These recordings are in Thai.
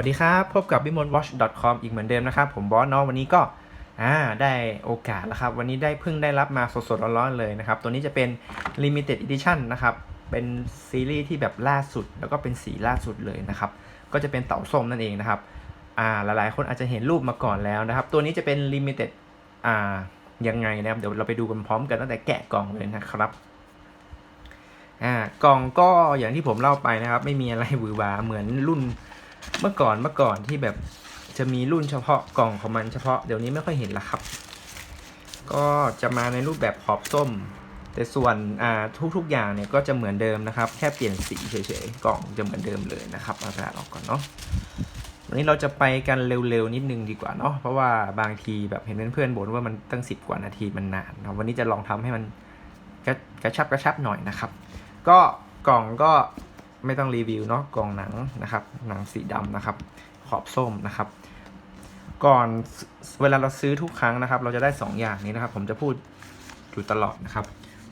วัสดีครับ พบกับ b i m o n w a t c h c o m อีกเหมือนเดิมนะครับ ผมบอสเนาะวันนี้ก็อ่าได้โอกาสแล้วครับ วันนี้ได้เพิ่งได้รับมาสดๆร้อนๆเลยนะครับ ตัวนี้จะเป็น Limited Edition นะครับ เป็นซีรีส์ที่แบบล่าสุด แล้วก็เป็นสีล่าสุดเลยนะครับ ก็จะเป็นเต่าส้มนั่นเองนะครับอ่าหลายๆคนอาจจะเห็นรูปมาก่อนแล้วนะครับ ตัวนี้จะเป็น Limited อ่ายังไงนะครับ เดี๋ยวเราไปดูกันพร้อมกันตั้งแต่แกะกล่องเลยนะครับอ่ากล่องก็อย่างที่ผมเล่าไปนะครับ ไม่มีอะไรหวือหวาเหมือนรุ่น เมื่อก่อนเมื่อก่อนที่แบบจะมีรุ่นเฉพาะกล่องของมันเฉพาะเดี๋ยวนี้ไม่ค่อยเห็นละครับ ก็จะมาในรูปแบบขอบส้ม แต่ส่วนอ่าทุกๆอย่างเนี่ยก็จะเหมือนเดิมนะครับ แค่เปลี่ยนสีเฉยๆกล่องจะเหมือนเดิมเลยนะครับเอากระดออกก่อนเนาะวันนี้เราจะไปกันเร็วๆนิดนึงดีกว่าเนาะเพราะว่าบางทีแบบเห็นเพื่อนๆบ่นว่ามันตั้งสิบกว่านาทีมันนานนะวันนี้จะลองทำให้มันกระชับกระชับหน่อยนะครับ ก็กล่องก็ ไม่ต้องรีวิวเนาะกล่องหนังนะครับ หนังสีดำนะครับ ขอบส้มนะครับ ก่อนเวลาเราซื้อทุกครั้งนะครับ เราจะได้ 2 อย่างนี้นะครับ ผมจะพูดอยู่ตลอดนะครับ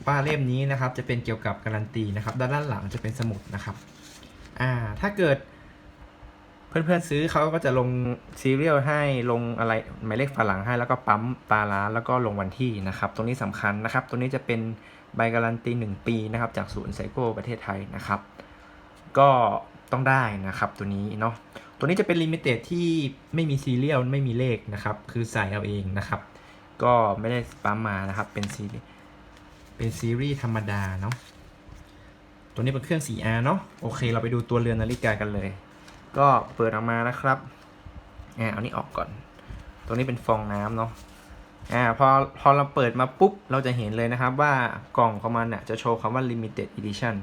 ว่าเล่มนี้นะครับ จะเป็นเกี่ยวกับการันตีนะครับ ด้านด้านหลังจะเป็นสมุดนะครับ อ่า ถ้าเกิด เพื่อนๆซื้อเขาก็จะลงซีเรียลให้ลงอะไรหมายเลขฝาหลังให้ แล้วก็ปั๊มปลาร้านแล้วก็ลงวันที่นะครับ ตรงนี้สำคัญนะครับตัวนี้จะเป็นใบการันตี 1 ปีนะครับ จากศูนย์ไซโก้ประเทศไทยนะครับ ก็ต้องได้นะครับตัวนี้เนาะตัวนี้จะเป็นลิมิเต็ดที่ไม่มีซีเรียลไม่มีเลขนะครับ คือใส่เอาเองนะครับ ก็ไม่ได้ปั๊มมานะครับเป็นซีเป็นซีรีส์ธรรมดาเนาะตัวนี้เป็นเครื่อง 4R เนาะโอเค เราไปดูตัวเรือนนาฬิกากันเลย ก็เปิดออกมานะครับอ่าเอานี้ออกก่อน ตัวนี้เป็นฟองน้ำเนาะอ่าพอพอเราเปิดมาปุ๊บ เราจะเห็นเลยนะครับว่ากล่องของมันเนี่ยจะโชว์คำว่า limited edition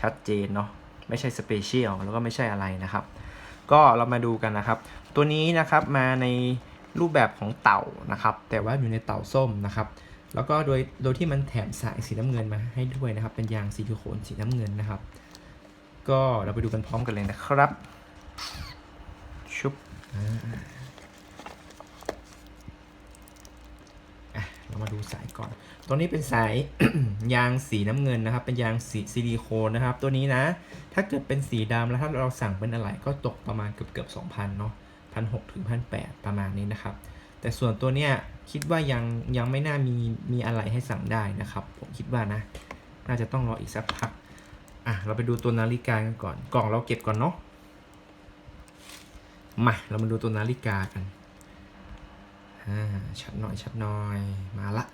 ชัดเจนเนาะ ไม่ใช่สเปเชียลแล้วก็ไม่ใช่อะไรนะครับ ก็เรามาดูกันนะครับ ตัวนี้นะครับมาในรูปแบบของเต่านะครับ แต่ว่าอยู่ในเต่าส้มนะครับ แล้วก็โดยโดยที่มันแถมสายสีน้ำเงินมาให้ด้วยนะครับ เป็นยางซิลิโคนสีน้ำเงินนะครับ ก็เราไปดูกันพร้อมกันเลยนะครับชุบอ่าอะ เรามาดูสายก่อน ตัวนี้เป็นสาย ยางสีน้ำเงินนะครับ เป็นยางสีซิลิโคนนะครับ ตัวนี้นะ ถ้าเกิดเป็นสีดำแล้วถ้าเราสั่งเป็นอะไรก็ตกประมาณเกือบเกือบสองพันเนาะพันหกถึงพันแประมาณนี้นะครับ แต่ส่วนตัวเนี้ยคิดว่ายังยังไม่น่ามีมีอะไรให้สั่งได้นะครับ ผมคิดว่านะ น่าจะต้องรออีกสักพัก อะ เราไปดูตัวนาฬิกากันก่อน กล่องเราเก็บก่อนเนาะ มา เรามาดูตัวนาฬิกากัน อ่าชัดหน่อยชัดหน่อยมาละ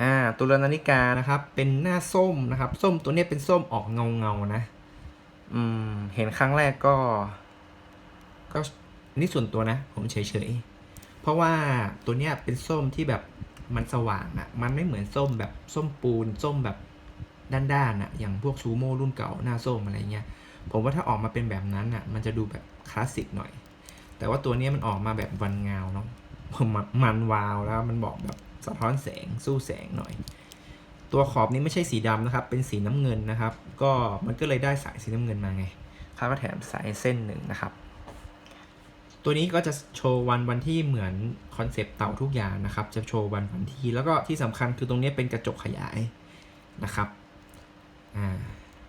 อ่าตัวเรือนนาฬิกานะครับ เป็นหน้าส้มนะครับ ส้มตัวนี้เป็นส้มออกเงาเงานะ อืม เห็นครั้งแรกก็ ก็นี่ส่วนตัวนะ ผมเฉยๆ เพราะว่าตัวเนี้ยเป็นส้มที่แบบมันสว่างอะ่ะ มันไม่เหมือนส้มแบบส้มปูน ส้มแบบด้านๆอะ่ะ อย่างพวกซูโม่รุ่นเก่าหน้าส้มอะไรเงี้ย ผมว่าถ้าออกมาเป็นแบบนั้นอะ มันจะดูแบบคลาสสิกหน่อย แต่ว่าตัวนี้มันออกมาแบบวันเงาเนาะ มันมันวาวแล้วมันบอกแบบสะท้อนแสงสู้แสงหน่อย ตัวขอบนี้ไม่ใช่สีดำนะครับ เป็นสีน้ำเงินนะครับ ก็มันก็เลยได้สายสีน้ำเงินมาไงเขาก็แถมสายเส้นหนึ่งนะครับ ตัวนี้ก็จะโชว์วันวันที่เหมือนคอนเซปต์เต่าทุกอย่างนะครับ จะโชว์วันวันที่แล้วก็ที่สำคัญคือตรงนี้เป็นกระจกขยายนะครับอ่า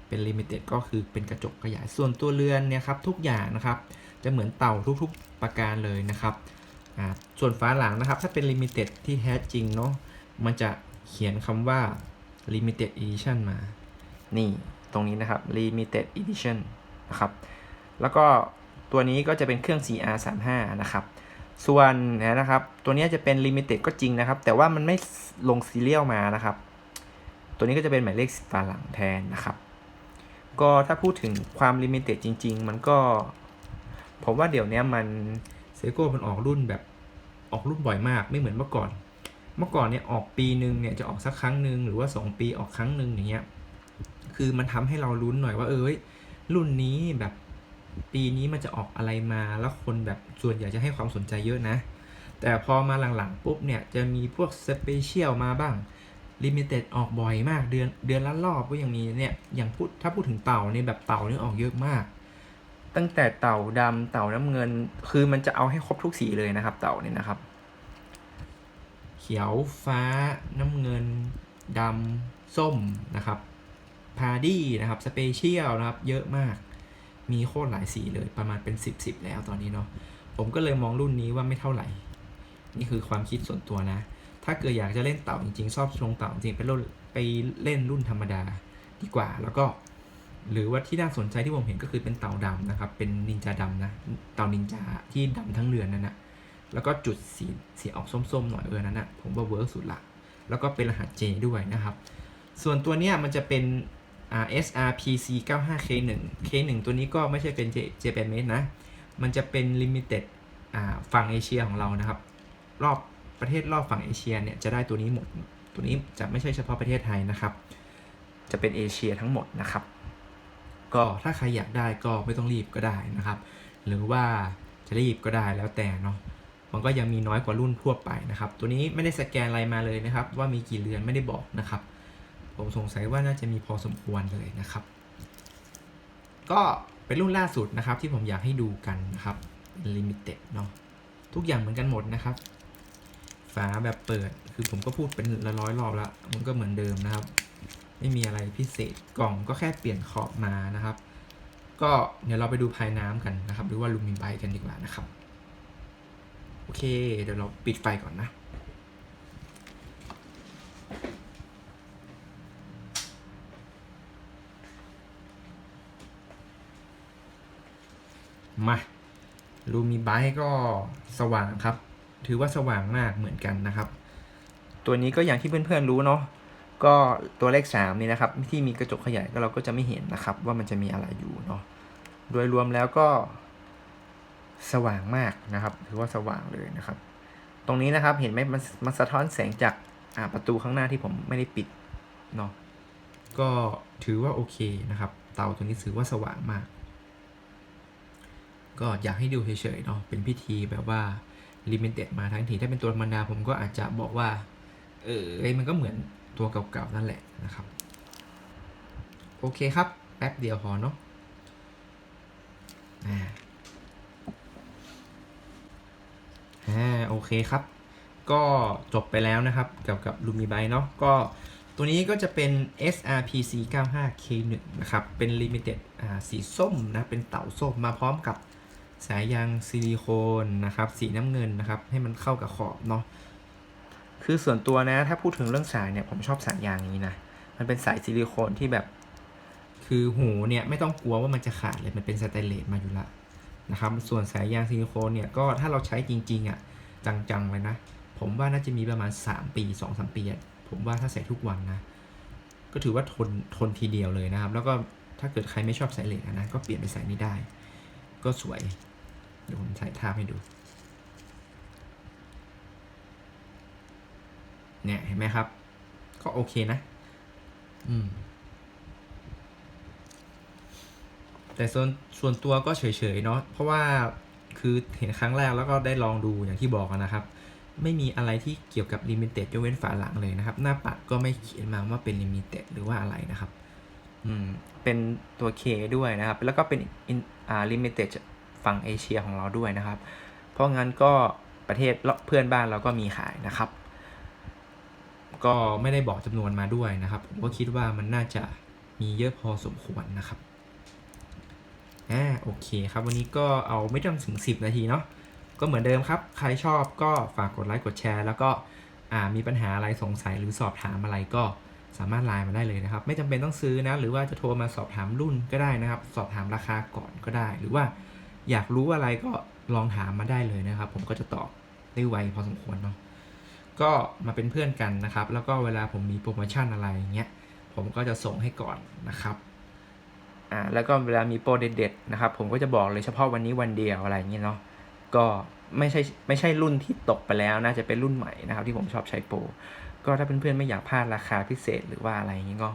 เป็นลิมิเต็ดก็คือเป็นกระจกขยายส่วนตัวเรือนเนี่ยครับทุกอย่างนะครับ จะเหมือนเต่าทุกๆประการเลยนะครับ ส่วนฝาหลังนะครับ ถ้าเป็นลิมิเต็ดที่แท้จริงเนาะมันจะเขียนคำว่า limited edition มา นี่ตรงนี้นะครับ limited edition นะครับ แล้วก็ตัวนี้ก็จะเป็นเครื่อง CR35 นะครับ ส่วนนะครับ ตัวนี้จะเป็น limited ก็จริงนะครับ แต่ว่ามันไม่ลงซีเรียลมานะครับ ตัวนี้ก็จะเป็นหมายเลขฝาหลังแทนนะครับ ก็ถ้าพูดถึงความ limited จริง ๆ มันก็ผมว่าเดี๋ยวนี้มัน โก้มันออกรุ่นแบบออกรุ่นบ่อยมากไม่เหมือนเมื่อก่อน เมื่อก่อนเนี่ยออกปีหนึ่งเนี่ยจะออกสักครั้งหนึ่งหรือว่า 2 ปีออกครั้งหนึ่งอย่างเงี้ยคือมันทำให้เราลุ้นหน่อยว่าเอ้ยรุ่นนี้แบบปีนี้มันจะออกอะไรมาแล้วคนแบบส่วนใหญ่จะให้ความสนใจเยอะนะ แต่พอมาหลังๆปุ๊บเนี่ยจะมีพวกสเปเชียลมาบ้างลิมิเต็ดออกบ่อยมากเดือนเดือนละรอบก็ยังมีเนี่ยอย่างพูดถ้าพูดถึงเต่าเนี่ยแบบเต่าเนี่ยออกเยอะมาก ตั้งแต่เต่าดำเต่าน้ำเงิน คือมันจะเอาให้ครบทุกสีเลยนะครับ เต่าเนี่ยนะครับ เขียวฟ้าน้ำเงินดำส้มนะครับพาดี้นะครับสเปเชียลนะครับ เยอะมาก มีโคตรหลายสีเลยประมาณเป็นสิบสิบแล้วตอนนี้เนาะผมก็เลยมองรุ่นนี้ว่าไม่เท่าไหร่ นี่คือความคิดส่วนตัวนะ ถ้าเกิดอยากจะเล่นเต่าจริงๆชอบชงเต่าจริงไปเล่นไปเล่นรุ่นธรรมดาดีกว่าแล้วก็ หรือว่าที่น่าสนใจที่ผมเห็นก็คือเป็นเต่าดำนะครับ เป็นนินจาดำนะ เต่านินจาที่ดำทั้งเรือนนั่นนะแล้วก็จุดสีสีออกส้มๆหน่อยเออนั่นนะผมว่าเวิร์กสุดละ แล้วก็เป็นรหัส J ด้วยนะครับ ส่วนตัวเนี้ยมันจะเป็น SRPC 95K1 K1 ตัวนี้ก็ไม่ใช่เป็น J Japan Made นะ มันจะเป็น Limited ฝั่งเอเชียของเรานะครับ รอบประเทศรอบฝั่งเอเชียเนี่ยจะได้ตัวนี้หมด ตัวนี้จะไม่ใช่เฉพาะประเทศไทยนะครับ จะเป็นเอเชียทั้งหมดนะครับ ก็ถ้าใครอยากได้ก็ไม่ต้องรีบก็ได้นะครับ หรือว่าจะรีบก็ได้แล้วแต่เนาะมันก็ยังมีน้อยกว่ารุ่นทั่วไปนะครับ ตัวนี้ไม่ได้สแกนอะไรมาเลยนะครับ ว่ามีกี่เรือนไม่ได้บอกนะครับ ผมสงสัยว่าน่าจะมีพอสมควรเลยนะครับ ก็เป็นรุ่นล่าสุดนะครับ ที่ผมอยากให้ดูกันนะครับลิมิเต็ดเนาะทุกอย่างเหมือนกันหมดนะครับ ฝาแบบเปิดคือผมก็พูดเป็นละร้อยรอบแล้ว มันก็เหมือนเดิมนะครับ ไม่มีอะไรพิเศษกล่องก็แค่เปลี่ยนขอบมานะครับ ก็เดี๋ยวเราไปดูภายน้ำกันนะครับ หรือว่าลูมินไบกันดีกว่านะครับ โอเค เดี๋ยวเราปิดไฟก่อนนะมาลูมิไบก็สว่างครับ ถือว่าสว่างมากเหมือนกันนะครับ ตัวนี้ก็อย่างที่เพื่อนๆรู้เนาะ ก็ตัวเลข3นี่นะครับที่มีกระจกขยายก็เราก็จะไม่เห็นนะครับ ว่ามันจะมีอะไรอยู่เนาะโดยรวมแล้วก็ สว่างมากนะครับ ถือว่าสว่างเลยนะครับ ตรงนี้นะครับเห็นไหมมันมันสะท้อนแสงจากประตูข้างหน้าที่ผมไม่ได้ปิดเนาะก็ถือว่าโอเคนะครับ เตาตัวนี้ถือว่าสว่างมาก ก็อยากให้ดูเฉยๆเนาะเป็นพิธีแบบว่าลิมิเต็ดมาทั้งทีถ้าเป็นตัวธรรมดาผมก็อาจจะบอกว่า เออมันก็เหมือน ตัวเก่าๆนั่นแหละนะครับ โอเคครับ แป๊บเดียวพอเนาะอ่าอ่าโอเคครับ ก็จบไปแล้วนะครับเกี่ยวกับลูมิไบเนาะก็ตัวนี้ก็จะเป็น SRPC 95K1 นะครับ เป็น Limited อ่าสีส้มนะ เป็นเต่าส้มมาพร้อมกับสายยางซิลิโคนนะครับ สีน้ำเงินนะครับ ให้มันเข้ากับขอบเนาะ คือส่วนตัวนะ ถ้าพูดถึงเรื่องสายเนี่ยผมชอบสายยางนี้นะ มันเป็นสายซิลิโคนที่แบบ คือหูเนี่ยไม่ต้องกลัวว่ามันจะขาดเลย มันเป็นสแตนเลสมาอยู่ละนะครับ ส่วนสายยางซิลิโคนเนี่ยก็ถ้าเราใช้จริงๆอะจังๆเลยนะ ผมว่าน่าจะมีประมาณ 3 ปี2-3ปีผมว่าถ้าใส่ทุกวันนะ ก็ถือว่าทนทนทีเดียวเลยนะครับ แล้วก็ถ้าเกิดใครไม่ชอบสายเหล็กนะก็เปลี่ยนไปใส่นี้ได้ ก็สวยเดี๋ยวผมใส่ท่าให้ดู เนี่ยเห็นไหมครับ ก็โอเคนะอืมแต่ส่วนส่วนตัวก็เฉยๆเนาะเพราะว่าคือเห็นครั้งแรกแล้วก็ได้ลองดูอย่างที่บอกนะครับ ไม่มีอะไรที่เกี่ยวกับ Limited ยกเว้นฝาหลังเลยนะครับ หน้าปัดก็ไม่เขียนมาว่าเป็น Limited หรือว่าอะไรนะครับอืมเป็นตัว K ด้วยนะครับ แล้วก็เป็นอ่า Limited ฝั่งเอเชียของเราด้วยนะครับ เพราะงั้นก็ประเทศเพื่อนบ้านเราก็มีขายนะครับ ก็ไม่ได้บอกจำนวนมาด้วยนะครับ ผมก็คิดว่ามันน่าจะมีเยอะพอสมควรนะครับอ่าโอเคครับ วันนี้ก็เอาไม่ต้องถึง 10 นาทีเนาะก็เหมือนเดิมครับ ใครชอบก็ฝากกดไลค์กดแชร์ แล้วก็อ่ามีปัญหาอะไรสงสัยหรือสอบถามอะไรก็สามารถไลน์มาได้เลยนะครับ ไม่จำเป็นต้องซื้อนะ หรือว่าจะโทรมาสอบถามรุ่นก็ได้นะครับ สอบถามราคาก่อนก็ได้ หรือว่าอยากรู้อะไรก็ลองถามมาได้เลยนะครับ ผมก็จะตอบได้ไวพอสมควรเนาะ ก็มาเป็นเพื่อนกันนะครับ แล้วก็เวลาผมมีโปรโมชั่นอะไรเงี้ยผมก็จะส่งให้ก่อนนะครับอ่าแล้วก็เวลามีโปรเด็ดๆนะครับ ผมก็จะบอกเลยเฉพาะวันนี้วันเดียวอะไรเงี้ยเนาะก็ไม่ใช่ไม่ใช่รุ่นที่ตกไปแล้วนะจะเป็นรุ่นใหม่นะครับ ที่ผมชอบใช้โปรก็ถ้าเพื่อนๆไม่อยากพลาดราคาพิเศษหรือว่าอะไรอย่างงี้ก็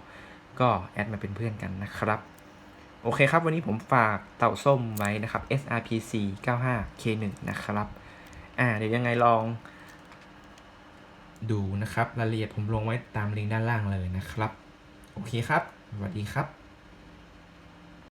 ก็แอดมาเป็นเพื่อนกันนะครับโอเคครับ วันนี้ผมฝากเต่าส้มไว้นะครับ SRPC 95K1 นะครับ อ่า เดี๋ยวยังไงลอง ดูนะครับ รายละเอียดผมลงไว้ตามลิงก์ด้านล่างเลยนะครับ โอเคครับ สวัสดีครับ